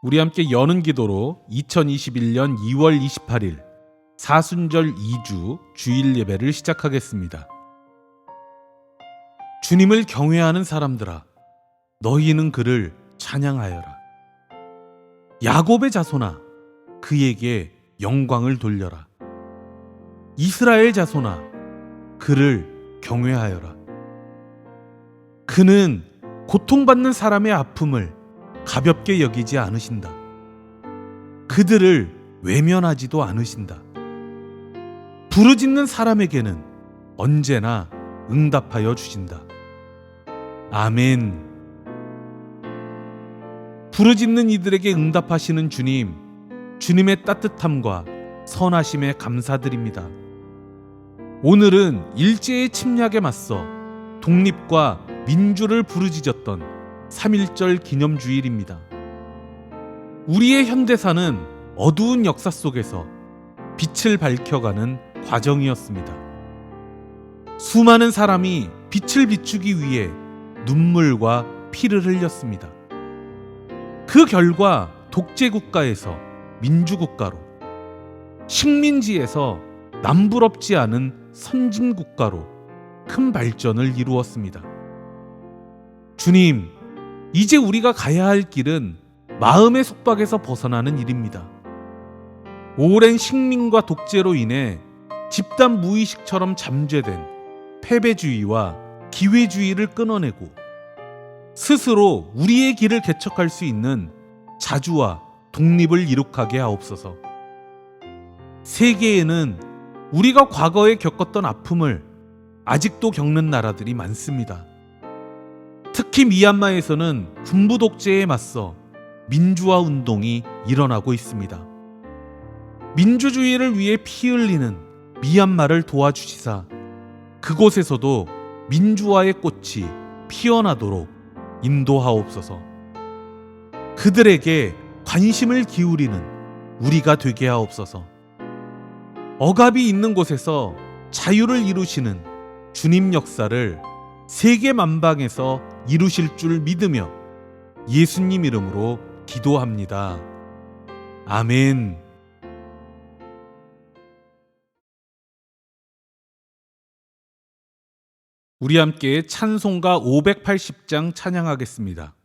우리 함께 여는 기도로 2021년 2월 28일 사순절 2주 주일 예배를 시작하겠습니다. 주님을 경외하는 사람들아 너희는 그를 찬양하여라. 야곱의 자손아 그에게 영광을 돌려라. 이스라엘 자손아 그를 경외하여라. 그는 고통받는 사람의 아픔을 가볍게 여기지 않으신다. 그들을 외면하지도 않으신다. 부르짖는 사람에게는 언제나 응답하여 주신다. 아멘. 부르짖는 이들에게 응답하시는 주님, 주님의 따뜻함과 선하심에 감사드립니다. 오늘은 일제의 침략에 맞서 독립과 민주를 부르짖었던 3.1절 기념주일입니다. 우리의 현대사는 어두운 역사 속에서 빛을 밝혀가는 과정이었습니다. 수많은 사람이 빛을 비추기 위해 눈물과 피를 흘렸습니다. 그 결과 독재국가에서 민주국가로, 식민지에서 남부럽지 않은 선진국가로 큰 발전을 이루었습니다. 주님, 이제 우리가 가야 할 길은 마음의 속박에서 벗어나는 일입니다. 오랜 식민과 독재로 인해 집단 무의식처럼 잠재된 패배주의와 기회주의를 끊어내고 스스로 우리의 길을 개척할 수 있는 자주와 독립을 이룩하게 하옵소서. 세계에는 우리가 과거에 겪었던 아픔을 아직도 겪는 나라들이 많습니다. 특히 미얀마에서는 군부 독재에 맞서 민주화 운동이 일어나고 있습니다. 민주주의를 위해 피 흘리는 미얀마를 도와주시사 그곳에서도 민주화의 꽃이 피어나도록 인도하옵소서. 그들에게 관심을 기울이는 우리가 되게 하옵소서. 억압이 있는 곳에서 자유를 이루시는 주님 역사를 세계 만방에서 이루실 줄 믿으며 예수님 이름으로 기도합니다. 아멘. 우리 함께 찬송가 580장 찬양하겠습니다.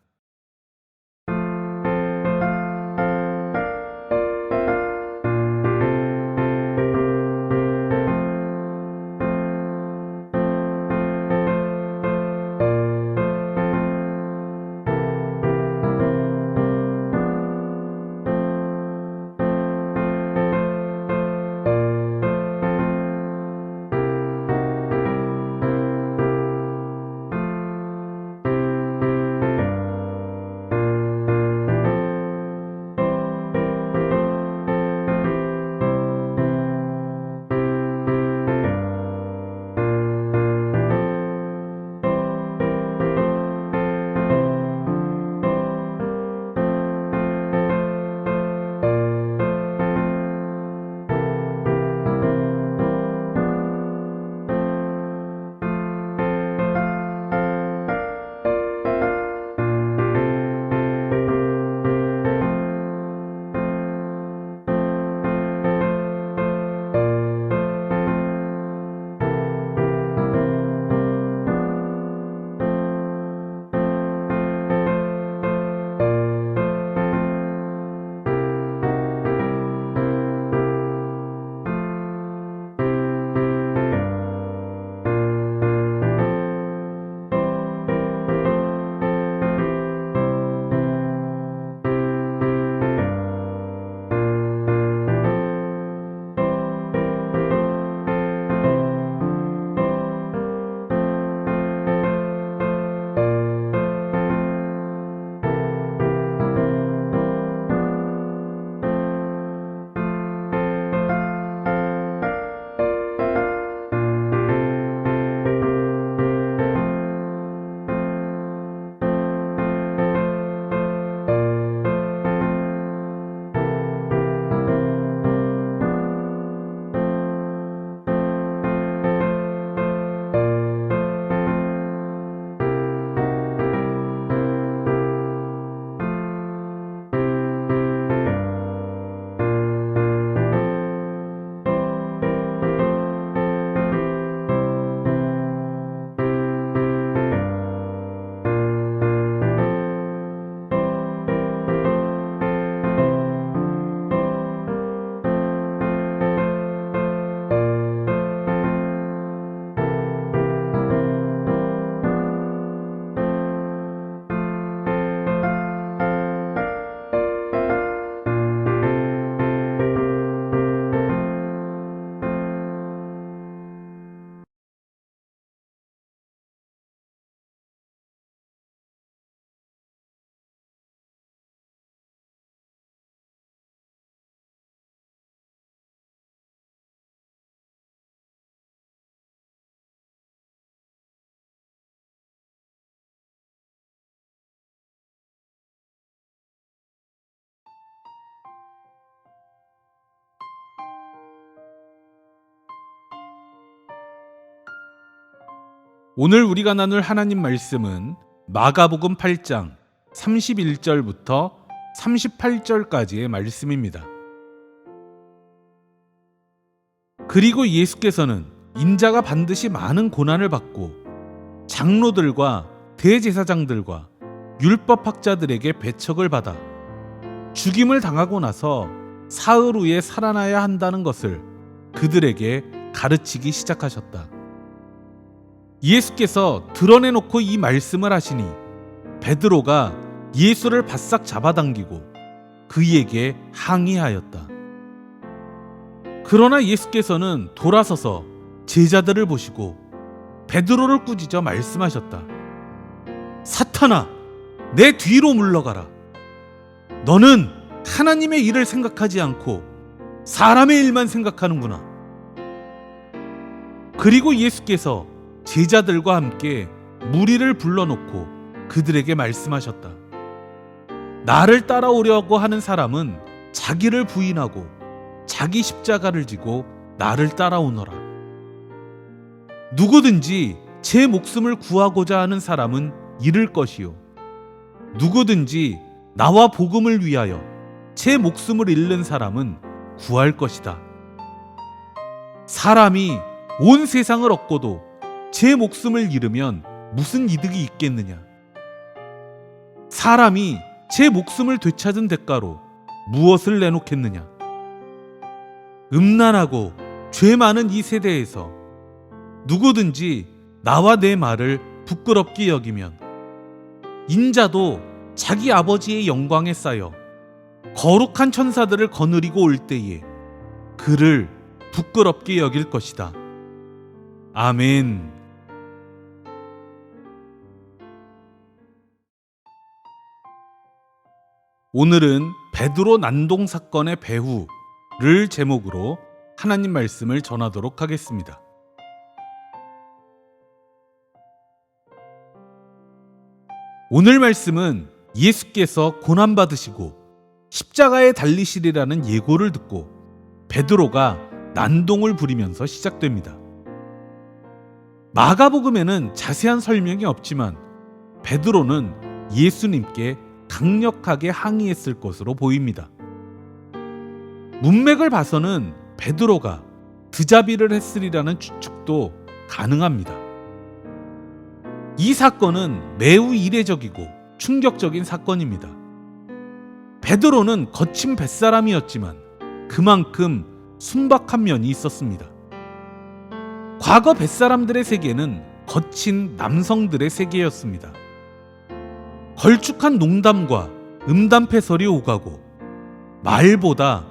오늘 우리가 나눌 하나님 말씀은 마가복음 8장 31절부터 38절까지의 말씀입니다. 그리고 예수께서는 인자가 반드시 많은 고난을 받고 장로들과 대제사장들과 율법학자들에게 배척을 받아 죽임을 당하고 나서 사흘 후에 살아나야 한다는 것을 그들에게 가르치기 시작하셨다. 예수께서 드러내놓고 이 말씀을 하시니 베드로가 예수를 바싹 잡아당기고 그에게 항의하였다. 그러나 예수께서는 돌아서서 제자들을 보시고 베드로를 꾸짖어 말씀하셨다. 사탄아, 내 뒤로 물러가라. 너는 하나님의 일을 생각하지 않고 사람의 일만 생각하는구나. 그리고 예수께서 제자들과 함께 무리를 불러놓고 그들에게 말씀하셨다. 나를 따라오려고 하는 사람은 자기를 부인하고 자기 십자가를 지고 나를 따라오너라. 누구든지 제 목숨을 구하고자 하는 사람은 잃을 것이요. 누구든지 나와 복음을 위하여 제 목숨을 잃는 사람은 구할 것이다. 사람이 온 세상을 얻고도 제 목숨을 잃으면 무슨 이득이 있겠느냐? 사람이 제 목숨을 되찾은 대가로 무엇을 내놓겠느냐? 음란하고 죄 많은 이 세대에서 누구든지 나와 내 말을 부끄럽게 여기면 인자도 자기 아버지의 영광에 쌓여 거룩한 천사들을 거느리고 올 때에 그를 부끄럽게 여길 것이다. 아멘. 오늘은 베드로 난동 사건의 배후를 제목으로 하나님 말씀을 전하도록 하겠습니다. 오늘 말씀은 예수께서 고난받으시고 십자가에 달리시리라는 예고를 듣고 베드로가 난동을 부리면서 시작됩니다. 마가복음에는 자세한 설명이 없지만 베드로는 예수님께 강력하게 항의했을 것으로 보입니다. 문맥을 봐서는 베드로가 드자비를 했으리라는 추측도 가능합니다. 이 사건은 매우 이례적이고 충격적인 사건입니다. 베드로는 거친 뱃사람이었지만 그만큼 순박한 면이 있었습니다. 과거 뱃사람들의 세계는 거친 남성들의 세계였습니다. 걸쭉한 농담과 음담패설이 오가고 말보다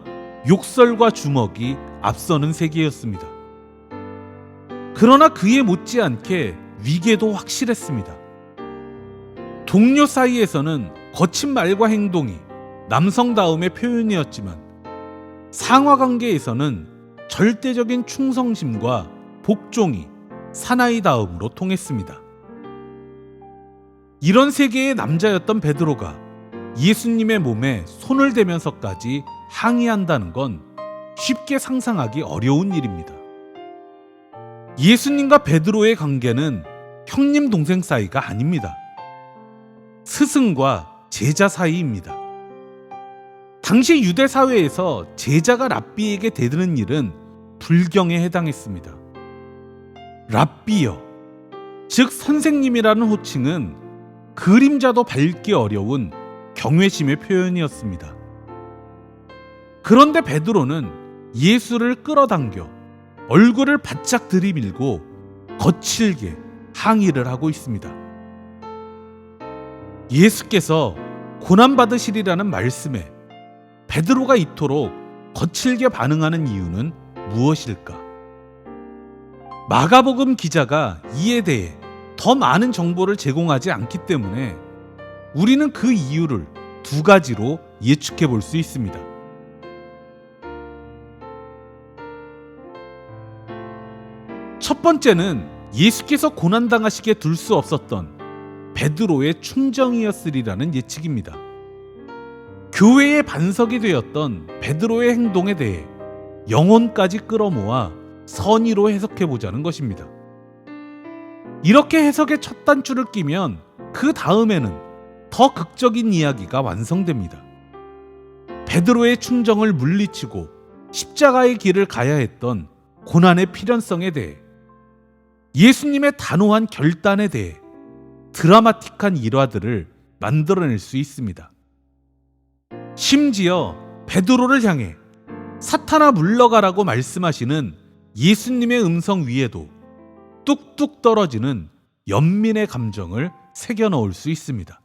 욕설과 주먹이 앞서는 세계였습니다. 그러나 그에 못지않게 위계도 확실했습니다. 동료 사이에서는 거친 말과 행동이 남성다움의 표현이었지만 상하 관계에서는 절대적인 충성심과 복종이 사나이다움으로 통했습니다. 이런 세계의 남자였던 베드로가 예수님의 몸에 손을 대면서까지 항의한다는 건 쉽게 상상하기 어려운 일입니다. 예수님과 베드로의 관계는 형님 동생 사이가 아닙니다. 스승과 제자 사이입니다. 당시 유대 사회에서 제자가 랍비에게 대드는 일은 불경에 해당했습니다. 랍비여, 즉 선생님이라는 호칭은 그림자도 밟기 어려운 경외심의 표현이었습니다. 그런데 베드로는 예수를 끌어당겨 얼굴을 바짝 들이밀고 거칠게 항의를 하고 있습니다. 예수께서 고난받으시리라는 말씀에 베드로가 이토록 거칠게 반응하는 이유는 무엇일까? 마가복음 기자가 이에 대해 더 많은 정보를 제공하지 않기 때문에 우리는 그 이유를 두 가지로 예측해 볼 수 있습니다. 첫 번째는 예수께서 고난당하시게 둘 수 없었던 베드로의 충정이었으리라는 예측입니다. 교회의 반석이 되었던 베드로의 행동에 대해 영혼까지 끌어모아 선의로 해석해 보자는 것입니다. 이렇게 해석의 첫 단추를 끼면 그 다음에는 더 극적인 이야기가 완성됩니다. 베드로의 충정을 물리치고 십자가의 길을 가야 했던 고난의 필연성에 대해 예수님의 단호한 결단에 대해 드라마틱한 일화들을 만들어낼 수 있습니다. 심지어 베드로를 향해 사탄아 물러가라고 말씀하시는 예수님의 음성 위에도 뚝뚝 떨어지는 연민의 감정을 새겨 넣을 수 있습니다.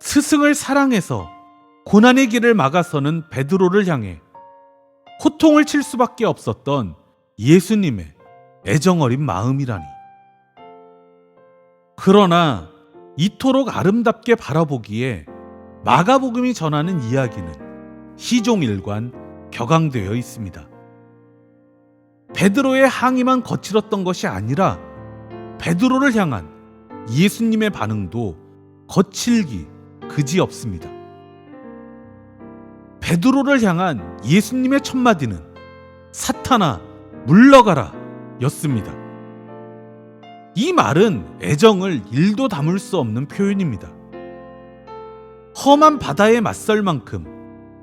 스승을 사랑해서 고난의 길을 막아서는 베드로를 향해 호통을 칠 수밖에 없었던 예수님의 애정어린 마음이라니. 그러나 이토록 아름답게 바라보기에 마가복음이 전하는 이야기는 시종일관 격앙되어 있습니다. 베드로의 항의만 거칠었던 것이 아니라 베드로를 향한 예수님의 반응도 거칠기 그지 없습니다. 베드로를 향한 예수님의 첫마디는 사탄아 물러가라 였습니다. 이 말은 애정을 일도 담을 수 없는 표현입니다. 험한 바다에 맞설 만큼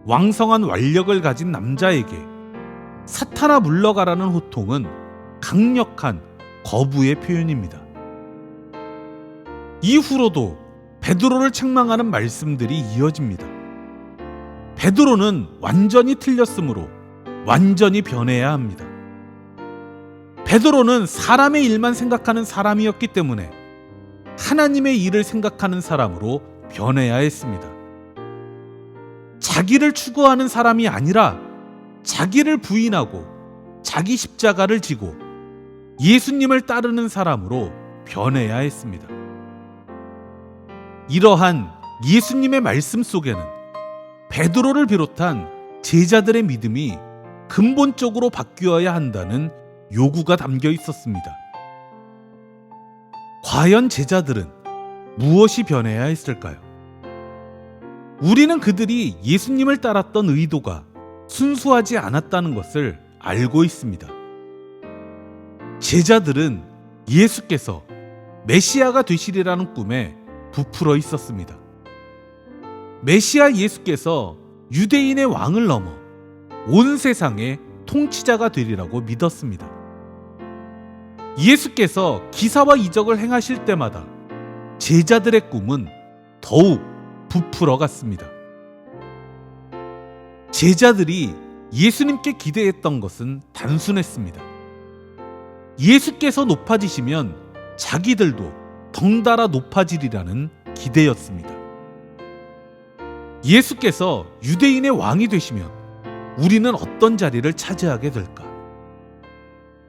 왕성한 완력을 가진 남자에게 사탄아 물러가라는 호통은 강력한 거부의 표현입니다. 이후로도 베드로를 책망하는 말씀들이 이어집니다. 베드로는 완전히 틀렸으므로 완전히 변해야 합니다. 베드로는 사람의 일만 생각하는 사람이었기 때문에 하나님의 일을 생각하는 사람으로 변해야 했습니다. 자기를 추구하는 사람이 아니라 자기를 부인하고 자기 십자가를 지고 예수님을 따르는 사람으로 변해야 했습니다. 이러한 예수님의 말씀 속에는 베드로를 비롯한 제자들의 믿음이 근본적으로 바뀌어야 한다는 요구가 담겨 있었습니다. 과연 제자들은 무엇이 변해야 했을까요? 우리는 그들이 예수님을 따랐던 의도가 순수하지 않았다는 것을 알고 있습니다. 제자들은 예수께서 메시아가 되시리라는 꿈에 부풀어 있었습니다. 메시아 예수께서 유대인의 왕을 넘어 온 세상의 통치자가 되리라고 믿었습니다. 예수께서 기사와 이적을 행하실 때마다 제자들의 꿈은 더욱 부풀어 갔습니다. 제자들이 예수님께 기대했던 것은 단순했습니다. 예수께서 높아지시면 자기들도 덩달아 높아지리라는 기대였습니다. 예수께서 유대인의 왕이 되시면 우리는 어떤 자리를 차지하게 될까?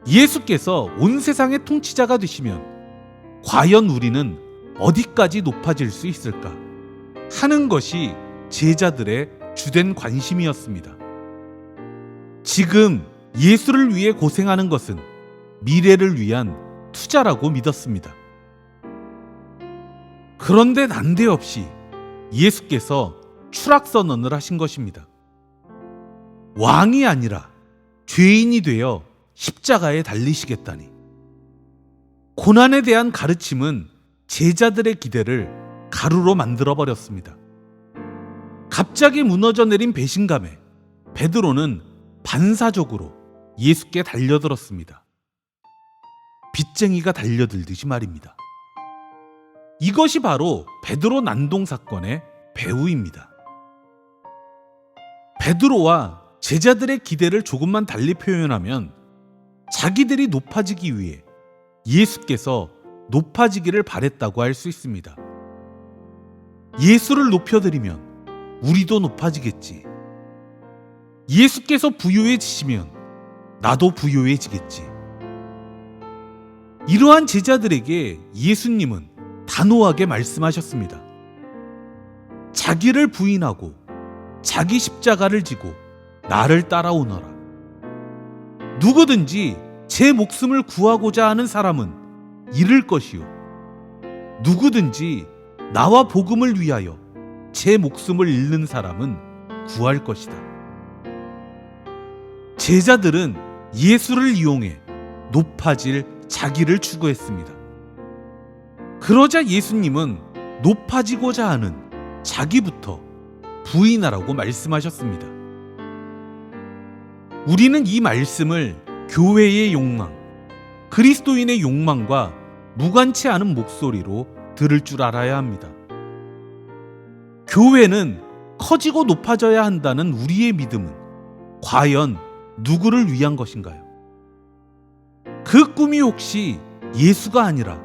예수께서 온 세상의 통치자가 되시면 과연 우리는 어디까지 높아질 수 있을까? 하는 것이 제자들의 주된 관심이었습니다. 지금 예수를 위해 고생하는 것은 미래를 위한 투자라고 믿었습니다. 그런데 난데없이 예수께서 추락선언을 하신 것입니다. 왕이 아니라 죄인이 되어 십자가에 달리시겠다니. 고난에 대한 가르침은 제자들의 기대를 가루로 만들어 버렸습니다. 갑자기 무너져 내린 배신감에 베드로는 반사적으로 예수께 달려들었습니다. 빚쟁이가 달려들듯이 말입니다. 이것이 바로 베드로 난동 사건의 배후입니다. 베드로와 제자들의 기대를 조금만 달리 표현하면 자기들이 높아지기 위해 예수께서 높아지기를 바랬다고 할 수 있습니다. 예수를 높여드리면 우리도 높아지겠지. 예수께서 부유해지시면 나도 부유해지겠지. 이러한 제자들에게 예수님은 단호하게 말씀하셨습니다. 자기를 부인하고 자기 십자가를 지고 나를 따라오너라. 누구든지 제 목숨을 구하고자 하는 사람은 잃을 것이요. 누구든지 나와 복음을 위하여 제 목숨을 잃는 사람은 구할 것이다. 제자들은 예수를 이용해 높아질 자기를 추구했습니다. 그러자 예수님은 높아지고자 하는 자기부터 부인하라고 말씀하셨습니다. 우리는 이 말씀을 교회의 욕망, 그리스도인의 욕망과 무관치 않은 목소리로 들을 줄 알아야 합니다. 교회는 커지고 높아져야 한다는 우리의 믿음은 과연 누구를 위한 것인가요? 그 꿈이 혹시 예수가 아니라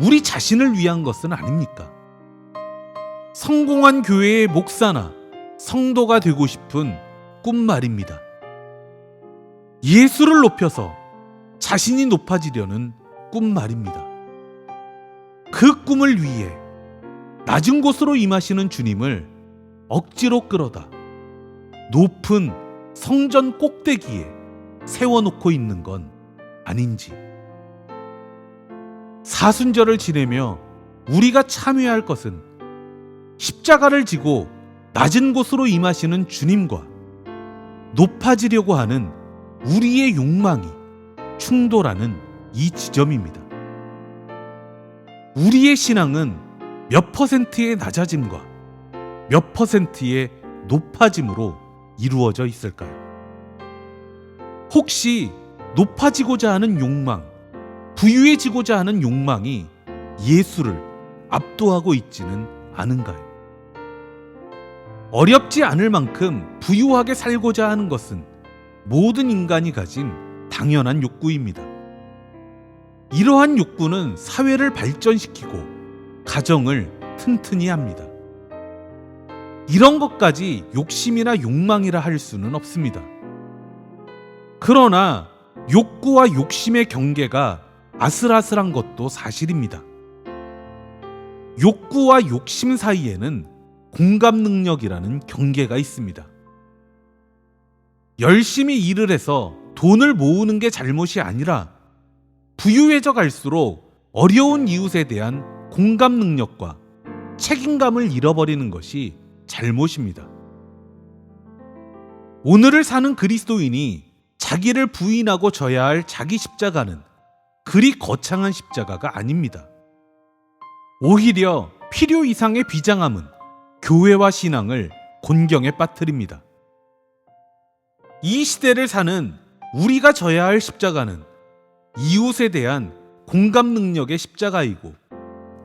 우리 자신을 위한 것은 아닙니까? 성공한 교회의 목사나 성도가 되고 싶은 꿈 말입니다. 예수를 높여서 자신이 높아지려는 꿈 말입니다. 그 꿈을 위해 낮은 곳으로 임하시는 주님을 억지로 끌어다 높은 성전 꼭대기에 세워놓고 있는 건 아닌지. 사순절을 지내며 우리가 참여할 것은 십자가를 지고 낮은 곳으로 임하시는 주님과 높아지려고 하는 우리의 욕망이 충돌하는 이 지점입니다. 우리의 신앙은 몇 퍼센트의 낮아짐과 몇 퍼센트의 높아짐으로 이루어져 있을까요? 혹시 높아지고자 하는 욕망, 부유해지고자 하는 욕망이 예수를 압도하고 있지는 않은가요? 어렵지 않을 만큼 부유하게 살고자 하는 것은 모든 인간이 가진 당연한 욕구입니다. 이러한 욕구는 사회를 발전시키고 가정을 튼튼히 합니다. 이런 것까지 욕심이나 욕망이라 할 수는 없습니다. 그러나 욕구와 욕심의 경계가 아슬아슬한 것도 사실입니다. 욕구와 욕심 사이에는 공감 능력이라는 경계가 있습니다. 열심히 일을 해서 돈을 모으는 게 잘못이 아니라 부유해져 갈수록 어려운 이웃에 대한 공감 능력과 책임감을 잃어버리는 것이 잘못입니다. 오늘을 사는 그리스도인이 자기를 부인하고 져야 할 자기 십자가는 그리 거창한 십자가가 아닙니다. 오히려 필요 이상의 비장함은 교회와 신앙을 곤경에 빠뜨립니다. 이 시대를 사는 우리가 져야 할 십자가는 이웃에 대한 공감 능력의 십자가이고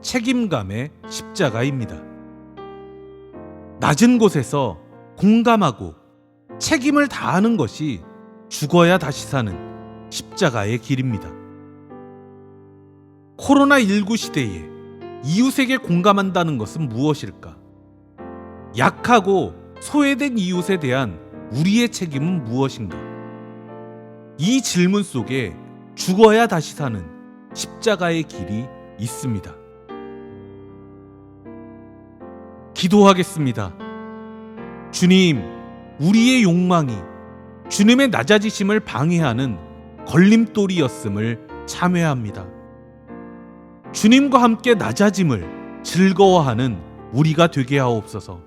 책임감의 십자가입니다. 낮은 곳에서 공감하고 책임을 다하는 것이 죽어야 다시 사는 십자가의 길입니다. 코로나19 시대에 이웃에게 공감한다는 것은 무엇일까? 약하고 소외된 이웃에 대한 우리의 책임은 무엇인가? 이 질문 속에 죽어야 다시 사는 십자가의 길이 있습니다. 기도하겠습니다. 주님, 우리의 욕망이 주님의 낮아지심을 방해하는 걸림돌이었음을 참회합니다. 주님과 함께 낮아짐을 즐거워하는 우리가 되게 하옵소서.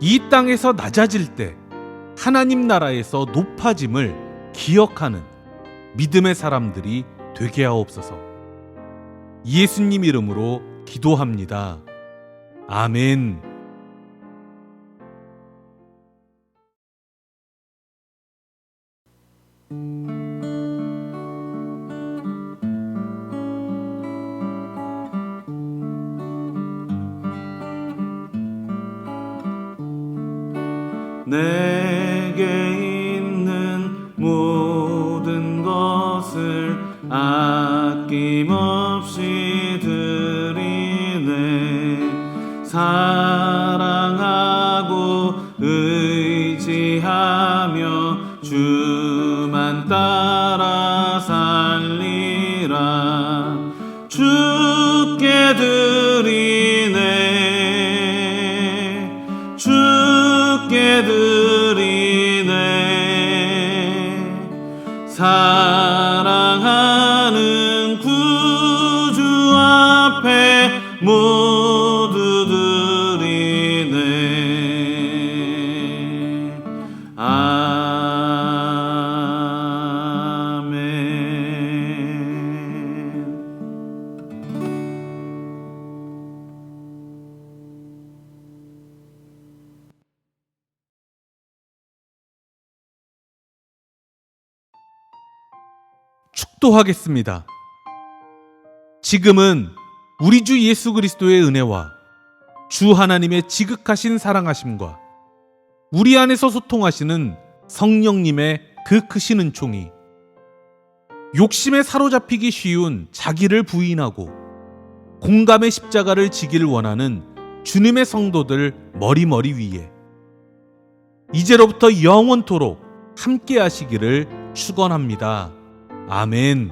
이 땅에서 낮아질 때 하나님 나라에서 높아짐을 기억하는 믿음의 사람들이 되게 하옵소서. 예수님 이름으로 기도합니다. 아멘. 살리라. 주께 드리 축도하겠습니다. 지금은 우리 주 예수 그리스도의 은혜와 주 하나님의 지극하신 사랑하심과 우리 안에서 소통하시는 성령님의 그 크신 은총이 욕심에 사로잡히기 쉬운 자기를 부인하고 공감의 십자가를 지기를 원하는 주님의 성도들 머리머리 위에 이제로부터 영원토록 함께 하시기를 축원합니다. 아멘.